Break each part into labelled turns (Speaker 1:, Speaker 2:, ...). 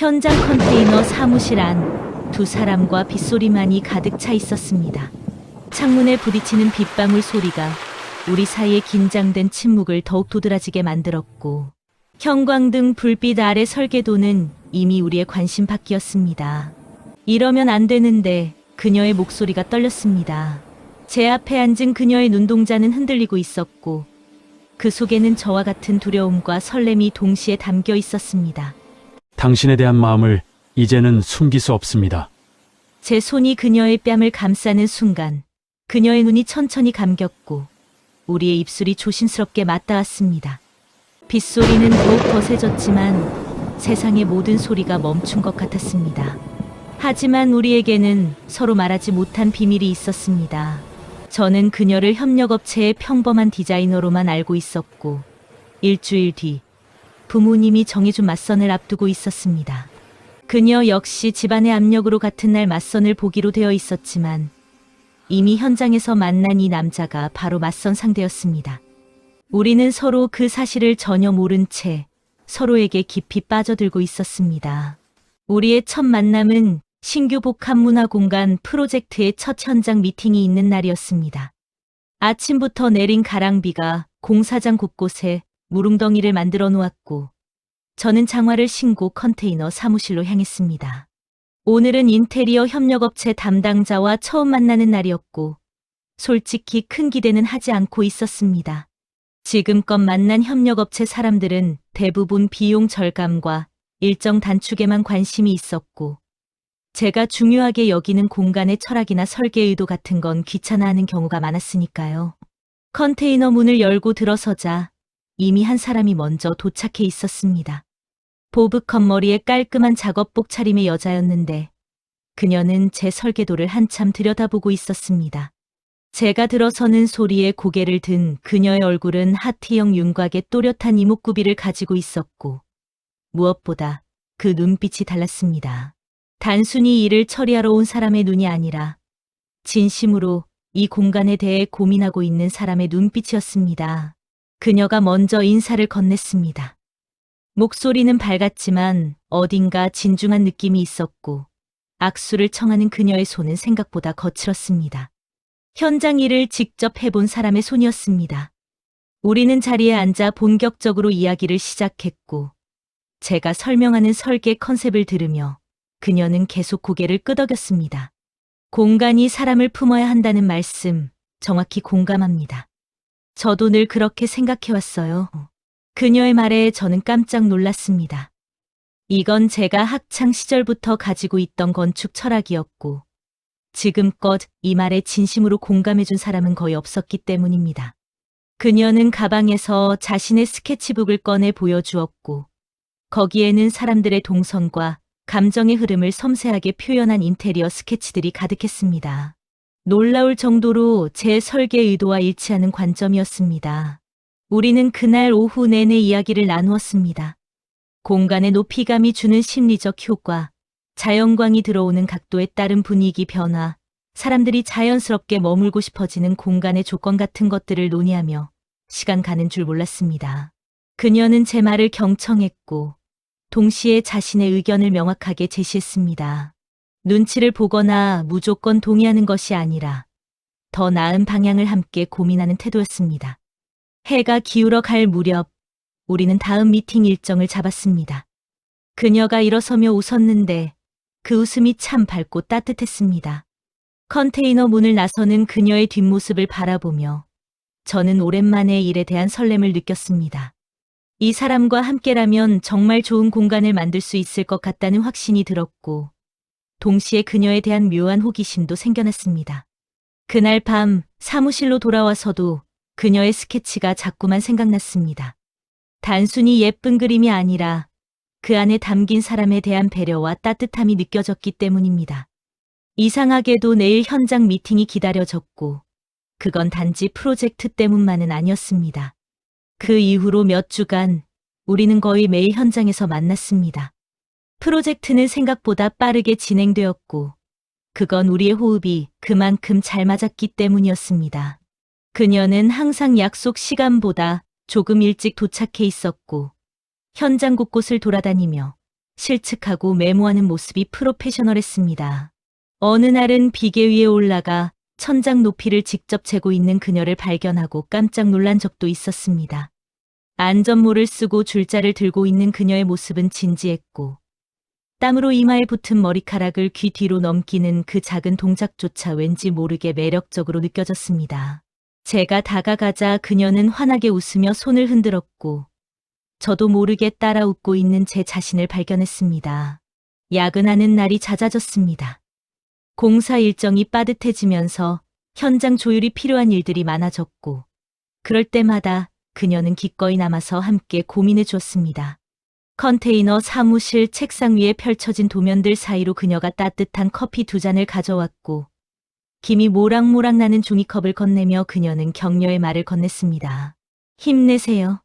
Speaker 1: 현장 컨테이너 사무실 안 두 사람과 빗소리만이 가득 차 있었습니다. 창문에 부딪히는 빗방울 소리가 우리 사이의 긴장된 침묵을 더욱 도드라지게 만들었고 형광등 불빛 아래 설계도는 이미 우리의 관심 밖이었습니다. 이러면 안 되는데 그녀의 목소리가 떨렸습니다. 제 앞에 앉은 그녀의 눈동자는 흔들리고 있었고 그 속에는 저와 같은 두려움과 설렘이 동시에 담겨 있었습니다.
Speaker 2: 당신에 대한 마음을 이제는 숨길 수 없습니다.
Speaker 1: 제 손이 그녀의 뺨을 감싸는 순간 그녀의 눈이 천천히 감겼고 우리의 입술이 조심스럽게 맞닿았습니다. 빗소리는 더욱 거세졌지만 세상의 모든 소리가 멈춘 것 같았습니다. 하지만 우리에게는 서로 말하지 못한 비밀이 있었습니다. 저는 그녀를 협력업체의 평범한 디자이너로만 알고 있었고 일주일 뒤 부모님이 정해준 맞선을 앞두고 있었습니다. 그녀 역시 집안의 압력으로 같은 날 맞선을 보기로 되어 있었지만 이미 현장에서 만난 이 남자가 바로 맞선 상대였습니다. 우리는 서로 그 사실을 전혀 모른 채 서로에게 깊이 빠져들고 있었습니다. 우리의 첫 만남은 신규 복합 문화 공간 프로젝트의 첫 현장 미팅이 있는 날이었습니다. 아침부터 내린 가랑비가 공사장 곳곳에 무릉덩이를 만들어 놓았고 저는 장화를 신고 컨테이너 사무실로 향했습니다. 오늘은 인테리어 협력업체 담당자와 처음 만나는 날이었고 솔직히 큰 기대는 하지 않고 있었습니다. 지금껏 만난 협력업체 사람들은 대부분 비용 절감과 일정 단축에만 관심이 있었고 제가 중요하게 여기는 공간의 철학이나 설계 의도 같은 건 귀찮아하는 경우가 많았으니까요. 컨테이너 문을 열고 들어서자 이미 한 사람이 먼저 도착해 있었습니다. 보브 컷 머리에 깔끔한 작업복 차림의 여자였는데 그녀는 제 설계도를 한참 들여다보고 있었습니다. 제가 들어서는 소리에 고개를 든 그녀의 얼굴은 하트형 윤곽의 또렷한 이목구비를 가지고 있었고 무엇보다 그 눈빛이 달랐습니다. 단순히 일을 처리하러 온 사람의 눈이 아니라 진심으로 이 공간에 대해 고민하고 있는 사람의 눈빛이었습니다. 그녀가 먼저 인사를 건넸습니다. 목소리는 밝았지만 어딘가 진중한 느낌이 있었고 악수를 청하는 그녀의 손은 생각보다 거칠었습니다. 현장 일을 직접 해본 사람의 손이었습니다. 우리는 자리에 앉아 본격적으로 이야기를 시작했고 제가 설명하는 설계 컨셉을 들으며 그녀는 계속 고개를 끄덕였습니다. 공간이 사람을 품어야 한다는 말씀 정확히 공감합니다. 저도 늘 그렇게 생각해왔어요. 그녀의 말에 저는 깜짝 놀랐습니다. 이건 제가 학창 시절부터 가지고 있던 건축 철학이었고, 지금껏 이 말에 진심으로 공감해준 사람은 거의 없었기 때문입니다. 그녀는 가방에서 자신의 스케치북을 꺼내 보여주었고, 거기에는 사람들의 동선과 감정의 흐름을 섬세하게 표현한 인테리어 스케치들이 가득했습니다. 놀라울 정도로 제 설계 의도와 일치하는 관점이었습니다. 우리는 그날 오후 내내 이야기를 나누었습니다. 공간의 높이감이 주는 심리적 효과, 자연광이 들어오는 각도에 따른 분위기 변화, 사람들이 자연스럽게 머물고 싶어지는 공간의 조건 같은 것들을 논의하며 시간 가는 줄 몰랐습니다. 그녀는 제 말을 경청했고, 동시에 자신의 의견을 명확하게 제시했습니다. 눈치를 보거나 무조건 동의하는 것이 아니라 더 나은 방향을 함께 고민하는 태도였습니다. 해가 기울어 갈 무렵 우리는 다음 미팅 일정을 잡았습니다. 그녀가 일어서며 웃었는데 그 웃음이 참 밝고 따뜻했습니다. 컨테이너 문을 나서는 그녀의 뒷모습을 바라보며 저는 오랜만에 일에 대한 설렘을 느꼈습니다. 이 사람과 함께라면 정말 좋은 공간을 만들 수 있을 것 같다는 확신이 들었고 동시에 그녀에 대한 묘한 호기심도 생겨났습니다. 그날 밤 사무실로 돌아와서도 그녀의 스케치가 자꾸만 생각났습니다. 단순히 예쁜 그림이 아니라 그 안에 담긴 사람에 대한 배려와 따뜻함이 느껴졌기 때문입니다. 이상하게도 내일 현장 미팅이 기다려졌고, 그건 단지 프로젝트 때문만은 아니었습니다. 그 이후로 몇 주간 우리는 거의 매일 현장에서 만났습니다. 프로젝트는 생각보다 빠르게 진행되었고, 그건 우리의 호흡이 그만큼 잘 맞았기 때문이었습니다. 그녀는 항상 약속 시간보다 조금 일찍 도착해 있었고, 현장 곳곳을 돌아다니며 실측하고 메모하는 모습이 프로페셔널했습니다. 어느 날은 비계 위에 올라가 천장 높이를 직접 재고 있는 그녀를 발견하고 깜짝 놀란 적도 있었습니다. 안전모를 쓰고 줄자를 들고 있는 그녀의 모습은 진지했고 땀으로 이마에 붙은 머리카락을 귀 뒤로 넘기는 그 작은 동작조차 왠지 모르게 매력적으로 느껴졌습니다. 제가 다가가자 그녀는 환하게 웃으며 손을 흔들었고 저도 모르게 따라 웃고 있는 제 자신을 발견했습니다. 야근하는 날이 잦아졌습니다. 공사 일정이 빠듯해지면서 현장 조율이 필요한 일들이 많아졌고 그럴 때마다 그녀는 기꺼이 남아서 함께 고민해 주었습니다. 컨테이너 사무실 책상 위에 펼쳐진 도면들 사이로 그녀가 따뜻한 커피 두 잔을 가져왔고 김이 모락모락 나는 종이컵을 건네며 그녀는 격려의 말을 건넸습니다. 힘내세요.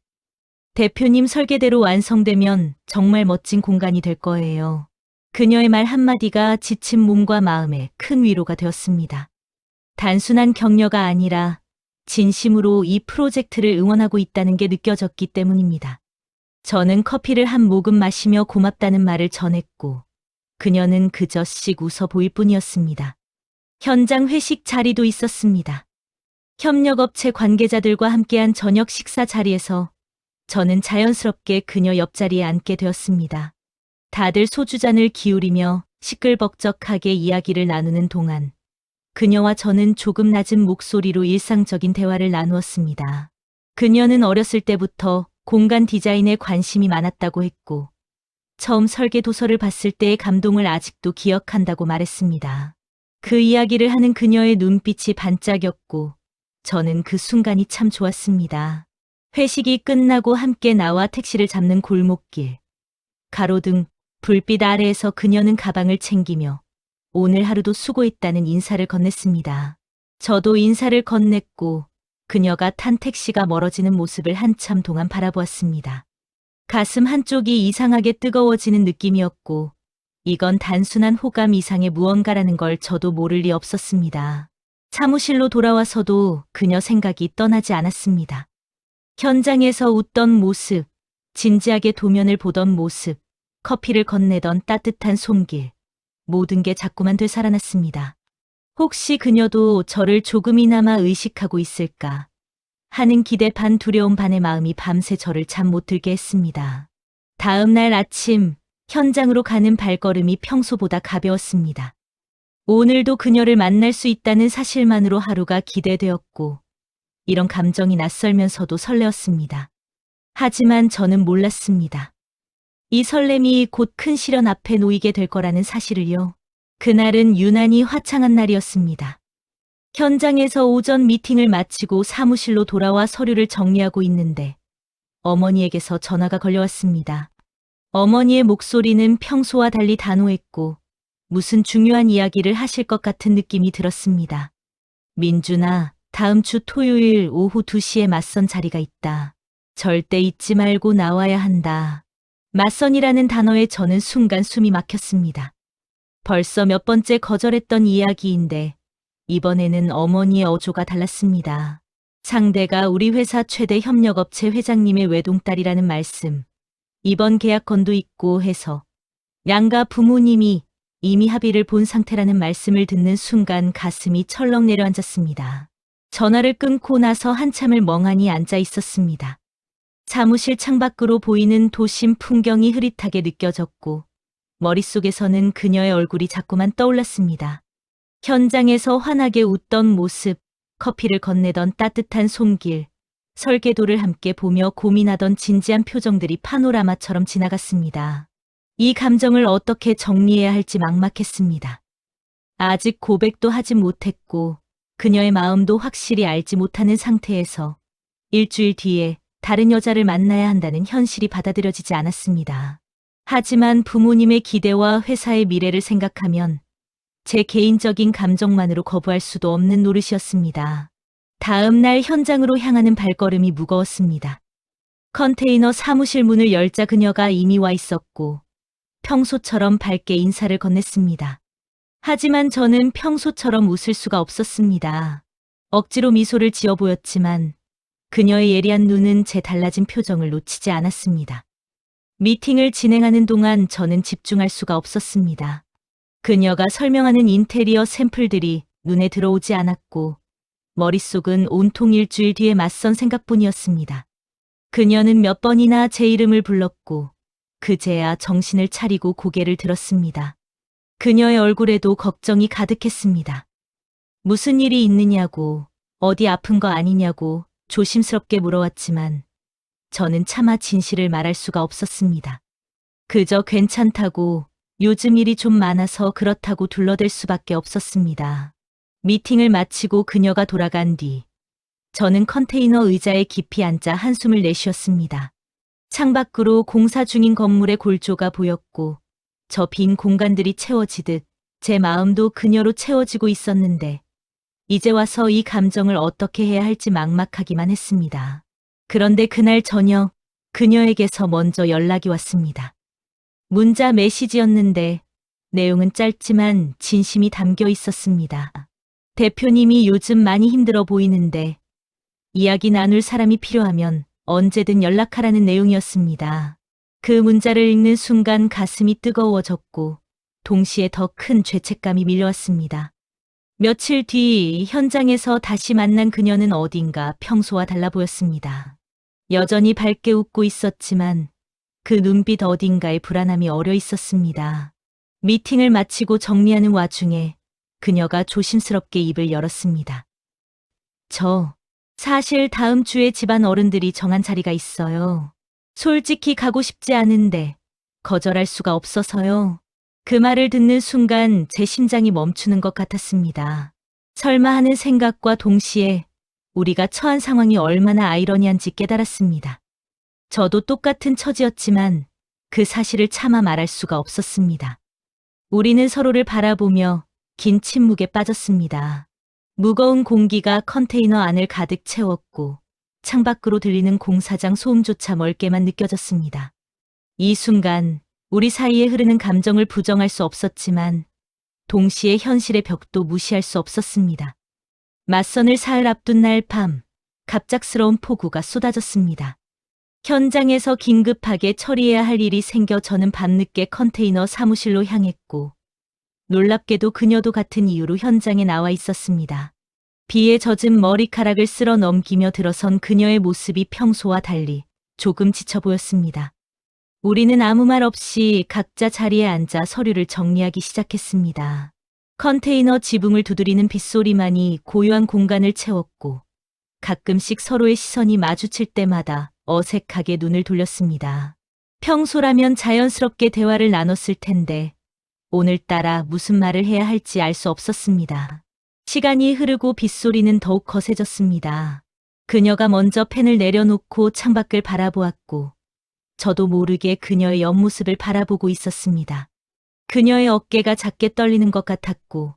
Speaker 1: 대표님 설계대로 완성되면 정말 멋진 공간이 될 거예요. 그녀의 말 한마디가 지친 몸과 마음에 큰 위로가 되었습니다. 단순한 격려가 아니라 진심으로 이 프로젝트를 응원하고 있다는 게 느껴졌기 때문입니다. 저는 커피를 한 모금 마시며 고맙다는 말을 전했고, 그녀는 그저 씩 웃어 보일 뿐이었습니다. 현장 회식 자리도 있었습니다. 협력업체 관계자들과 함께한 저녁 식사 자리에서 저는 자연스럽게 그녀 옆자리에 앉게 되었습니다. 다들 소주잔을 기울이며 시끌벅적하게 이야기를 나누는 동안 그녀와 저는 조금 낮은 목소리로 일상적인 대화를 나누었습니다. 그녀는 어렸을 때부터 공간 디자인에 관심이 많았다고 했고, 처음 설계 도서를 봤을 때의 감동을 아직도 기억한다고 말했습니다. 그 이야기를 하는 그녀의 눈빛이 반짝였고, 저는 그 순간이 참 좋았습니다. 회식이 끝나고 함께 나와 택시를 잡는 골목길. 가로등, 불빛 아래에서 그녀는 가방을 챙기며 오늘 하루도 수고했다는 인사를 건넸습니다. 저도 인사를 건넸고 그녀가 탄 택시가 멀어지는 모습을 한참 동안 바라보았습니다. 가슴 한쪽이 이상하게 뜨거워지는 느낌이었고 이건 단순한 호감 이상의 무언가라는 걸 저도 모를 리 없었습니다. 사무실로 돌아와서도 그녀 생각이 떠나지 않았습니다. 현장에서 웃던 모습, 진지하게 도면을 보던 모습, 커피를 건네던 따뜻한 손길, 모든 게 자꾸만 되살아났습니다. 혹시 그녀도 저를 조금이나마 의식하고 있을까 하는 기대 반 두려움 반의 마음이 밤새 저를 잠 못 들게 했습니다. 다음 날 아침 현장으로 가는 발걸음이 평소보다 가벼웠습니다. 오늘도 그녀를 만날 수 있다는 사실만으로 하루가 기대되었고 이런 감정이 낯설면서도 설레었습니다. 하지만 저는 몰랐습니다. 이 설렘이 곧 큰 시련 앞에 놓이게 될 거라는 사실을요. 그날은 유난히 화창한 날이었습니다. 현장에서 오전 미팅을 마치고 사무실로 돌아와 서류를 정리하고 있는데 어머니에게서 전화가 걸려왔습니다. 어머니의 목소리는 평소와 달리 단호했고 무슨 중요한 이야기를 하실 것 같은 느낌이 들었습니다. 민준아, 다음 주 토요일 오후 2시에 맞선 자리가 있다. 절대 잊지 말고 나와야 한다. 맞선이라는 단어에 저는 순간 숨이 막혔습니다. 벌써 몇 번째 거절했던 이야기인데 이번에는 어머니의 어조가 달랐습니다. 상대가 우리 회사 최대 협력업체 회장님의 외동딸이라는 말씀. 이번 계약건도 있고 해서 양가 부모님이 이미 합의를 본 상태라는 말씀을 듣는 순간 가슴이 철렁 내려앉았습니다. 전화를 끊고 나서 한참을 멍하니 앉아 있었습니다. 사무실 창밖으로 보이는 도심 풍경이 흐릿하게 느껴졌고 머릿속에서는 그녀의 얼굴이 자꾸만 떠올랐습니다. 현장에서 환하게 웃던 모습, 커피를 건네던 따뜻한 손길, 설계도를 함께 보며 고민하던 진지한 표정들이 파노라마처럼 지나갔습니다. 이 감정을 어떻게 정리해야 할지 막막했습니다. 아직 고백도 하지 못했고 그녀의 마음도 확실히 알지 못하는 상태에서 일주일 뒤에 다른 여자를 만나야 한다는 현실이 받아들여지지 않았습니다. 하지만 부모님의 기대와 회사의 미래를 생각하면 제 개인적인 감정만으로 거부할 수도 없는 노릇이었습니다. 다음 날 현장으로 향하는 발걸음이 무거웠습니다. 컨테이너 사무실 문을 열자 그녀가 이미 와 있었고 평소처럼 밝게 인사를 건넸습니다. 하지만 저는 평소처럼 웃을 수가 없었습니다. 억지로 미소를 지어 보였지만 그녀의 예리한 눈은 제 달라진 표정을 놓치지 않았습니다. 미팅을 진행하는 동안 저는 집중할 수가 없었습니다. 그녀가 설명하는 인테리어 샘플들이 눈에 들어오지 않았고, 머릿속은 온통 일주일 뒤에 맞선 생각뿐이었습니다. 그녀는 몇 번이나 제 이름을 불렀고, 그제야 정신을 차리고 고개를 들었습니다. 그녀의 얼굴에도 걱정이 가득했습니다. 무슨 일이 있느냐고, 어디 아픈 거 아니냐고 조심스럽게 물어왔지만, 저는 차마 진실을 말할 수가 없었습니다. 그저 괜찮다고 요즘 일이 좀 많아서 그렇다고 둘러댈 수밖에 없었습니다. 미팅을 마치고 그녀가 돌아간 뒤 저는 컨테이너 의자에 깊이 앉아 한숨을 내쉬었습니다. 창밖으로 공사 중인 건물의 골조가 보였고 저 빈 공간들이 채워지듯 제 마음도 그녀로 채워지고 있었는데 이제 와서 이 감정을 어떻게 해야 할지 막막하기만 했습니다. 그런데 그날 저녁 그녀에게서 먼저 연락이 왔습니다. 문자 메시지였는데 내용은 짧지만 진심이 담겨 있었습니다. 대표님이 요즘 많이 힘들어 보이는데 이야기 나눌 사람이 필요하면 언제든 연락하라는 내용이었습니다. 그 문자를 읽는 순간 가슴이 뜨거워졌고 동시에 더 큰 죄책감이 밀려왔습니다. 며칠 뒤 현장에서 다시 만난 그녀는 어딘가 평소와 달라 보였습니다. 여전히 밝게 웃고 있었지만 그 눈빛 어딘가에 불안함이 어려 있었습니다. 미팅을 마치고 정리하는 와중에 그녀가 조심스럽게 입을 열었습니다. 저, 사실 다음 주에 집안 어른들이 정한 자리가 있어요. 솔직히 가고 싶지 않은데 거절할 수가 없어서요. 그 말을 듣는 순간 제 심장이 멈추는 것 같았습니다. 설마 하는 생각과 동시에 우리가 처한 상황이 얼마나 아이러니한지 깨달았습니다. 저도 똑같은 처지였지만 그 사실을 차마 말할 수가 없었습니다. 우리는 서로를 바라보며 긴 침묵에 빠졌습니다. 무거운 공기가 컨테이너 안을 가득 채웠고 창밖으로 들리는 공사장 소음조차 멀게만 느껴졌습니다. 이 순간 우리 사이에 흐르는 감정을 부정할 수 없었지만 동시에 현실의 벽도 무시할 수 없었습니다. 맞선을 사흘 앞둔 날 밤, 갑작스러운 폭우가 쏟아졌습니다. 현장에서 긴급하게 처리해야 할 일이 생겨 저는 밤늦게 컨테이너 사무실로 향했고, 놀랍게도 그녀도 같은 이유로 현장에 나와 있었습니다. 비에 젖은 머리카락을 쓸어 넘기며 들어선 그녀의 모습이 평소와 달리 조금 지쳐 보였습니다. 우리는 아무 말 없이 각자 자리에 앉아 서류를 정리하기 시작했습니다. 컨테이너 지붕을 두드리는 빗소리만이 고요한 공간을 채웠고 가끔씩 서로의 시선이 마주칠 때마다 어색하게 눈을 돌렸습니다. 평소라면 자연스럽게 대화를 나눴을 텐데 오늘따라 무슨 말을 해야 할지 알 수 없었습니다. 시간이 흐르고 빗소리는 더욱 거세졌습니다. 그녀가 먼저 펜을 내려놓고 창밖을 바라보았고 저도 모르게 그녀의 옆모습을 바라보고 있었습니다. 그녀의 어깨가 작게 떨리는 것 같았고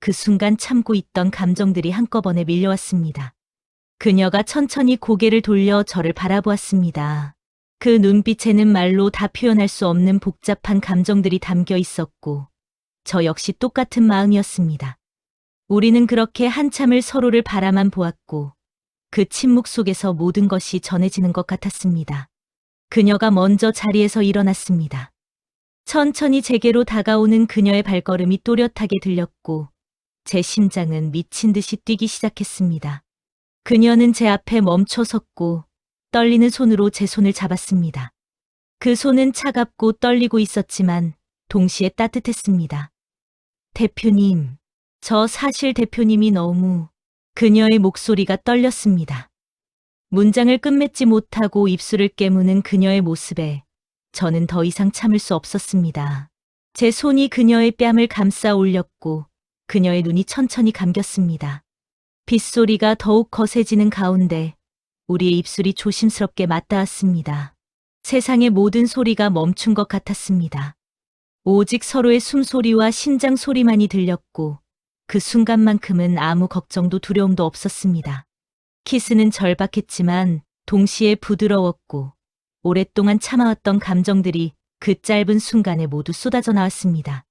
Speaker 1: 그 순간 참고 있던 감정들이 한꺼번에 밀려왔습니다. 그녀가 천천히 고개를 돌려 저를 바라보았습니다. 그 눈빛에는 말로 다 표현할 수 없는 복잡한 감정들이 담겨 있었고 저 역시 똑같은 마음이었습니다. 우리는 그렇게 한참을 서로를 바라만 보았고 그 침묵 속에서 모든 것이 전해지는 것 같았습니다. 그녀가 먼저 자리에서 일어났습니다. 천천히 제게로 다가오는 그녀의 발걸음이 또렷하게 들렸고 제 심장은 미친 듯이 뛰기 시작했습니다. 그녀는 제 앞에 멈춰 섰고 떨리는 손으로 제 손을 잡았습니다. 그 손은 차갑고 떨리고 있었지만 동시에 따뜻했습니다. 대표님, 저 사실 대표님이 너무 그녀의 목소리가 떨렸습니다. 문장을 끝맺지 못하고 입술을 깨무는 그녀의 모습에 저는 더 이상 참을 수 없었습니다. 제 손이 그녀의 뺨을 감싸 올렸고 그녀의 눈이 천천히 감겼습니다. 빗소리가 더욱 거세지는 가운데 우리의 입술이 조심스럽게 맞닿았습니다. 세상의 모든 소리가 멈춘 것 같았습니다. 오직 서로의 숨소리와 심장 소리만이 들렸고 그 순간만큼은 아무 걱정도 두려움도 없었습니다. 키스는 절박했지만 동시에 부드러웠고 오랫동안 참아왔던 감정들이 그 짧은 순간에 모두 쏟아져 나왔습니다.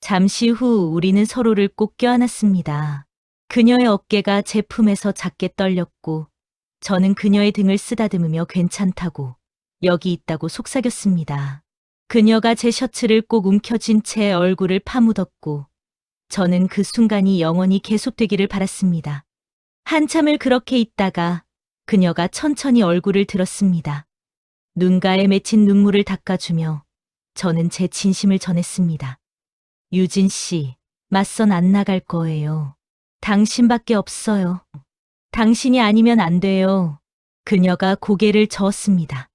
Speaker 1: 잠시 후 우리는 서로를 꼭 껴안았습니다. 그녀의 어깨가 제 품에서 작게 떨렸고 저는 그녀의 등을 쓰다듬으며 괜찮다고 여기 있다고 속삭였습니다. 그녀가 제 셔츠를 꼭 움켜쥔 채 얼굴을 파묻었고, 저는 그 순간이 영원히 계속되기를 바랐습니다. 한참을 그렇게 있다가 그녀가 천천히 얼굴을 들었습니다. 눈가에 맺힌 눈물을 닦아주며 저는 제 진심을 전했습니다. 유진 씨, 맞선 안 나갈 거예요. 당신밖에 없어요. 당신이 아니면 안 돼요. 그녀가 고개를 저었습니다.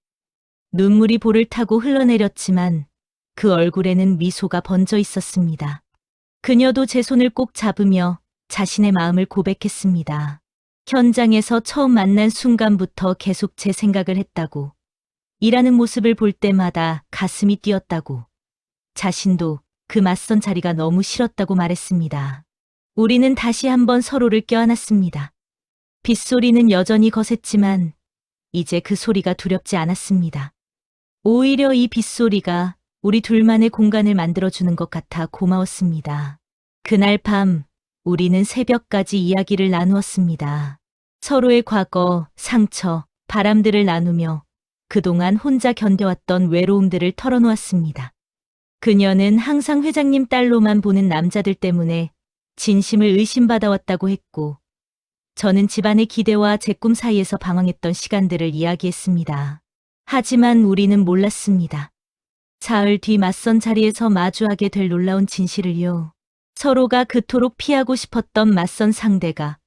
Speaker 1: 눈물이 볼을 타고 흘러내렸지만 그 얼굴에는 미소가 번져 있었습니다. 그녀도 제 손을 꼭 잡으며 자신의 마음을 고백했습니다. 현장에서 처음 만난 순간부터 계속 제 생각을 했다고. 일하는 모습을 볼 때마다 가슴이 뛰었다고. 자신도 그 맞선 자리가 너무 싫었다고 말했습니다. 우리는 다시 한번 서로를 껴안았습니다. 빗소리는 여전히 거셌지만 이제 그 소리가 두렵지 않았습니다. 오히려 이 빗소리가 우리 둘만의 공간을 만들어주는 것 같아 고마웠습니다. 그날 밤 우리는 새벽까지 이야기를 나누었습니다. 서로의 과거, 상처, 바람들을 나누며 그동안 혼자 견뎌왔던 외로움들을 털어놓았습니다. 그녀는 항상 회장님 딸로만 보는 남자들 때문에 진심을 의심받아왔다고 했고, 저는 집안의 기대와 제 꿈 사이에서 방황했던 시간들을 이야기했습니다. 하지만 우리는 몰랐습니다. 사흘 뒤 맞선 자리에서 마주하게 될 놀라운 진실을요. 서로가 그토록 피하고 싶었던 맞선 상대가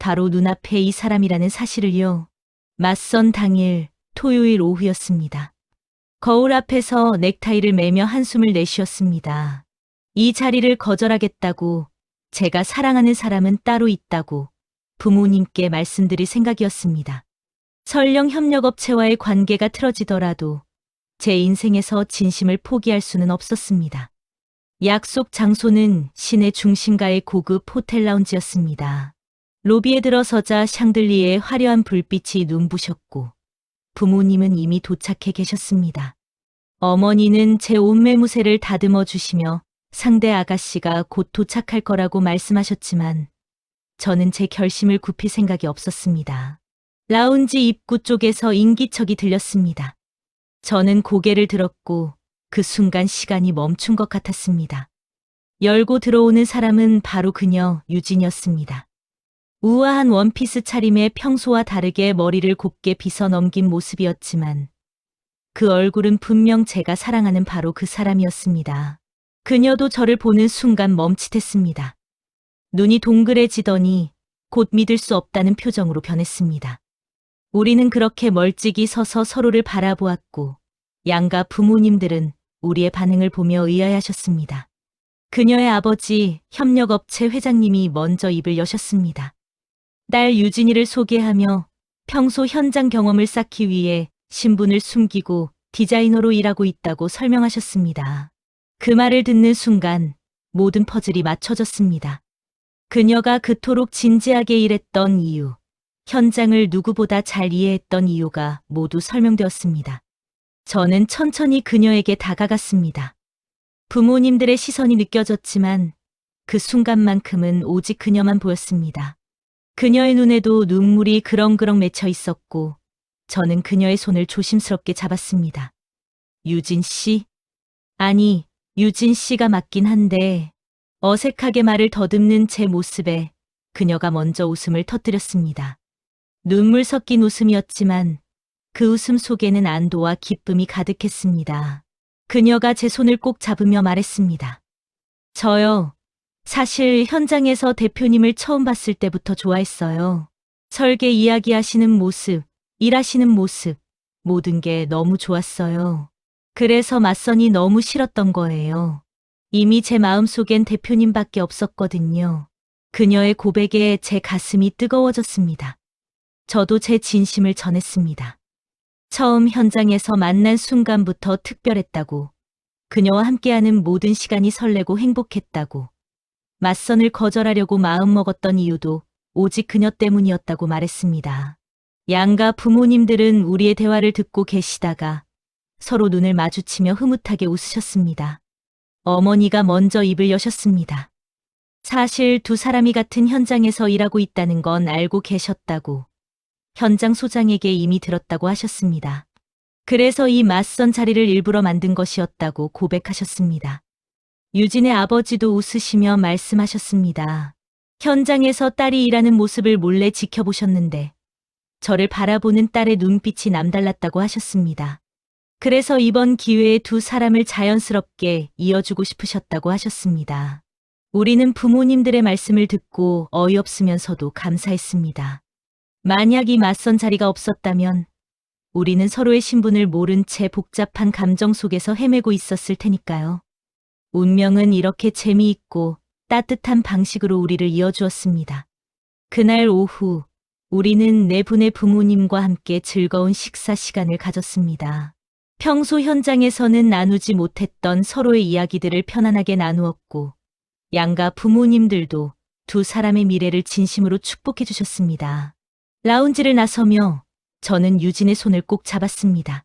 Speaker 1: 바로 눈앞에 이 사람이라는 사실을요. 맞선 당일 토요일 오후였습니다. 거울 앞에서 넥타이를 매며 한숨을 내쉬었습니다. 이 자리를 거절하겠다고 제가 사랑하는 사람은 따로 있다고 부모님께 말씀드릴 생각이었습니다. 설령 협력업체와의 관계가 틀어지더라도 제 인생에서 진심을 포기할 수는 없었습니다. 약속 장소는 시내 중심가의 고급 호텔 라운지였습니다. 로비에 들어서자 샹들리에 화려한 불빛이 눈부셨고 부모님은 이미 도착해 계셨습니다. 어머니는 제 옷매무새를 다듬어 주시며 상대 아가씨가 곧 도착할 거라고 말씀하셨지만 저는 제 결심을 굽힐 생각이 없었습니다. 라운지 입구 쪽에서 인기척이 들렸습니다. 저는 고개를 들었고 그 순간 시간이 멈춘 것 같았습니다. 열고 들어오는 사람은 바로 그녀 유진이었습니다. 우아한 원피스 차림에 평소와 다르게 머리를 곱게 빗어 넘긴 모습이었지만 그 얼굴은 분명 제가 사랑하는 바로 그 사람이었습니다. 그녀도 저를 보는 순간 멈칫했습니다. 눈이 동그래지더니 곧 믿을 수 없다는 표정으로 변했습니다. 우리는 그렇게 멀찍이 서서 서로를 바라보았고 양가 부모님들은 우리의 반응을 보며 의아해하셨습니다. 그녀의 아버지 협력업체 회장님이 먼저 입을 여셨습니다. 딸 유진이를 소개하며 평소 현장 경험을 쌓기 위해 신분을 숨기고 디자이너로 일하고 있다고 설명하셨습니다. 그 말을 듣는 순간 모든 퍼즐이 맞춰졌습니다. 그녀가 그토록 진지하게 일했던 이유, 현장을 누구보다 잘 이해했던 이유가 모두 설명되었습니다. 저는 천천히 그녀에게 다가갔습니다. 부모님들의 시선이 느껴졌지만 그 순간만큼은 오직 그녀만 보였습니다. 그녀의 눈에도 눈물이 그렁그렁 맺혀 있었고 저는 그녀의 손을 조심스럽게 잡았습니다. 유진 씨? 아니, 유진 씨가 맞긴 한데 어색하게 말을 더듬는 제 모습에 그녀가 먼저 웃음을 터뜨렸습니다. 눈물 섞인 웃음이었지만 그 웃음 속에는 안도와 기쁨이 가득했습니다. 그녀가 제 손을 꼭 잡으며 말했습니다. 저요. 사실 현장에서 대표님을 처음 봤을 때부터 좋아했어요. 설계 이야기하시는 모습, 일하시는 모습, 모든 게 너무 좋았어요. 그래서 맞선이 너무 싫었던 거예요. 이미 제 마음속엔 대표님밖에 없었거든요. 그녀의 고백에 제 가슴이 뜨거워졌습니다. 저도 제 진심을 전했습니다. 처음 현장에서 만난 순간부터 특별했다고, 그녀와 함께하는 모든 시간이 설레고 행복했다고, 맞선을 거절하려고 마음먹었던 이유도 오직 그녀 때문이었다고 말했습니다. 양가 부모님들은 우리의 대화를 듣고 계시다가 서로 눈을 마주치며 흐뭇하게 웃으셨습니다. 어머니가 먼저 입을 여셨습니다. 사실 두 사람이 같은 현장에서 일하고 있다는 건 알고 계셨다고 현장 소장에게 이미 들었다고 하셨습니다. 그래서 이 맞선 자리를 일부러 만든 것이었다고 고백하셨습니다. 유진의 아버지도 웃으시며 말씀하셨습니다. 현장에서 딸이 일하는 모습을 몰래 지켜보셨는데 저를 바라보는 딸의 눈빛이 남달랐다고 하셨습니다. 그래서 이번 기회에 두 사람을 자연스럽게 이어주고 싶으셨다고 하셨습니다. 우리는 부모님들의 말씀을 듣고 어이없으면서도 감사했습니다. 만약 이 맞선 자리가 없었다면 우리는 서로의 신분을 모른 채 복잡한 감정 속에서 헤매고 있었을 테니까요. 운명은 이렇게 재미있고 따뜻한 방식으로 우리를 이어주었습니다. 그날 오후, 우리는 네 분의 부모님과 함께 즐거운 식사 시간을 가졌습니다. 평소 현장에서는 나누지 못했던 서로의 이야기들을 편안하게 나누었고, 양가 부모님들도 두 사람의 미래를 진심으로 축복해 주셨습니다. 라운지를 나서며 저는 유진의 손을 꼭 잡았습니다.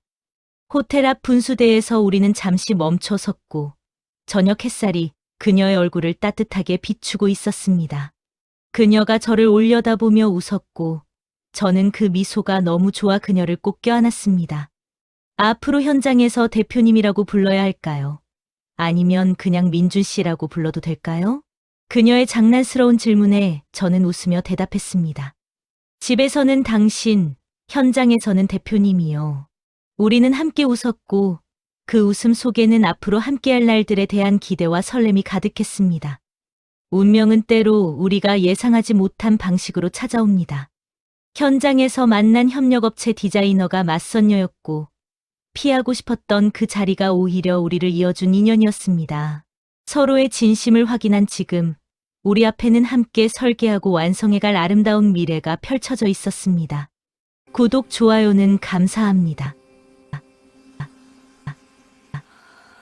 Speaker 1: 호텔 앞 분수대에서 우리는 잠시 멈춰 섰고, 저녁 햇살이 그녀의 얼굴을 따뜻하게 비추고 있었습니다. 그녀가 저를 올려다보며 웃었고, 저는 그 미소가 너무 좋아 그녀를 꼭 껴안았습니다. 앞으로 현장에서 대표님이라고 불러야 할까요? 아니면 그냥 민준 씨라고 불러도 될까요? 그녀의 장난스러운 질문에 저는 웃으며 대답했습니다. 집에서는 당신, 현장에서는 대표님이요. 우리는 함께 웃었고, 그 웃음 속에는 앞으로 함께할 날들에 대한 기대와 설렘이 가득했습니다. 운명은 때로 우리가 예상하지 못한 방식으로 찾아옵니다. 현장에서 만난 협력업체 디자이너가 맞선녀였고, 피하고 싶었던 그 자리가 오히려 우리를 이어준 인연이었습니다. 서로의 진심을 확인한 지금, 우리 앞에는 함께 설계하고 완성해갈 아름다운 미래가 펼쳐져 있었습니다. 구독, 좋아요는 감사합니다.